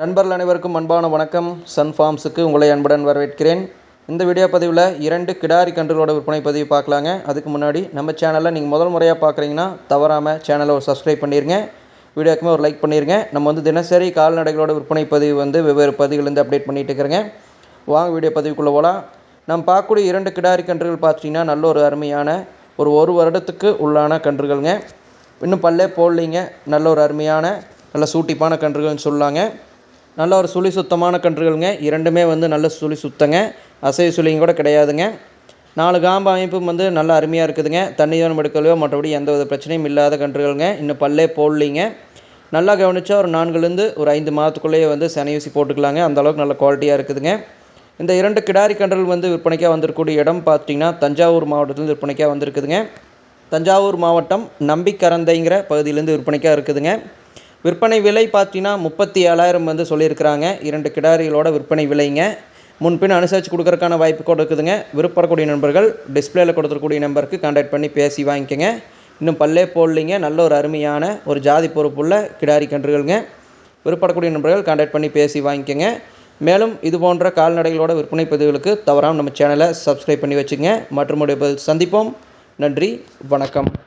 நண்பர்கள் அனைவருக்கும் அன்பான வணக்கம். சன் ஃபார்ம்ஸுக்கு உங்களை அன்புடன் வரவேற்கிறேன். இந்த வீடியோ பதிவில் இரண்டு கிடாரி கன்றுகளோட விற்பனை பதிவு பார்க்கலாங்க. அதுக்கு முன்னாடி நம்ம சேனலில் நீங்கள் முதல் முறையாக பார்க்குறீங்கன்னா தவறாமல் சேனலை ஒரு சப்ஸ்கிரைப் பண்ணிடுங்க வீடியோக்குமே ஒரு லைக் பண்ணிடுங்க நம்ம வந்து தினசரி கால்நடைகளோட விற்பனை பதிவு வந்து வெவ்வேறு பதிவுலேருந்து அப்டேட் பண்ணிகிட்டு இருக்கிறேங்க. வாங்க வீடியோ பதிவுக்குள்ளே போகலாம் நம்ம பார்க்கக்கூடிய இரண்டு கிடாரி கன்றுகள் பார்த்தீங்கன்னா நல்ல ஒரு அருமையான ஒரு ஒரு வருடத்துக்கு உள்ளான கன்றுகள்ங்க. இன்னும் பல்லே போடலிங்க. நல்ல ஒரு அருமையான நல்ல சூட்டிப்பான கன்றுகள்னு சொல்லலாங்க நல்ல ஒரு சுழி சுத்தமான கன்றுகள்ங்க. இரண்டுமே வந்து நல்ல சுழி சுத்தங்க. அசை சுழியும் கூட கிடையாதுங்க. நாலு காம்பு அமைப்பும் வந்து நல்லா அருமையாக இருக்குதுங்க. தண்ணியோரம் எடுக்கலையோ மற்றபடி எந்த வித பிரச்சனையும் இல்லாத கன்றுகள்ங்க. இன்னும் பல்லே போடலிங்க. நல்லா கவனித்தா ஒரு நான்குலேருந்து ஒரு ஐந்து மாதத்துக்குள்ளேயே வந்து செனையூசி ஊசி போட்டுக்கலாங்க. அந்த அளவுக்கு நல்ல குவாலிட்டியாக இருக்குதுங்க. இந்த இரண்டு கிடாரி கன்றுகள் வந்து விற்பனைக்காக வந்திருக்கக்கூடிய இடம் பார்த்தீங்கன்னா தஞ்சாவூர் மாவட்டத்திலேருந்து விற்பனைக்காக வந்திருக்குதுங்க. தஞ்சாவூர் மாவட்டம் நம்பிக்கரந்தைங்கிற பகுதியிலேருந்து விற்பனைக்காக இருக்குதுங்க. விற்பனை விலை பார்த்தீங்கன்னா முப்பத்தி ஏழாயிரம் வந்து சொல்லியிருக்கிறாங்க. இரண்டு கிடாரிகளோட விற்பனை விலைங்க. முன்பின் அனுசரித்து கொடுக்கறக்கான வாய்ப்பு கூட இருக்குதுங்க. நண்பர்கள் டிஸ்பிளேயில் கொடுத்துருக்கூடிய நம்பருக்கு கான்டாக்ட் பண்ணி பேசி வாங்கிக்கோங்க. இன்னும் பல்லே போடலிங்க. நல்ல ஒரு அருமையான ஒரு ஜாதி பொறுப்புள்ள கிடாரி கன்றுகள்ங்க. விருப்பப்படக்கூடிய நண்பர்கள் கான்டாக்ட் பண்ணி பேசி வாங்கிக்கோங்க. மேலும் இது போன்ற கால்நடைகளோட விற்பனை பதிவுகளுக்கு தவறாமல் நம்ம சேனலை சப்ஸ்கிரைப் பண்ணி வச்சுங்க மற்றும் சந்திப்போம். நன்றி. வணக்கம்.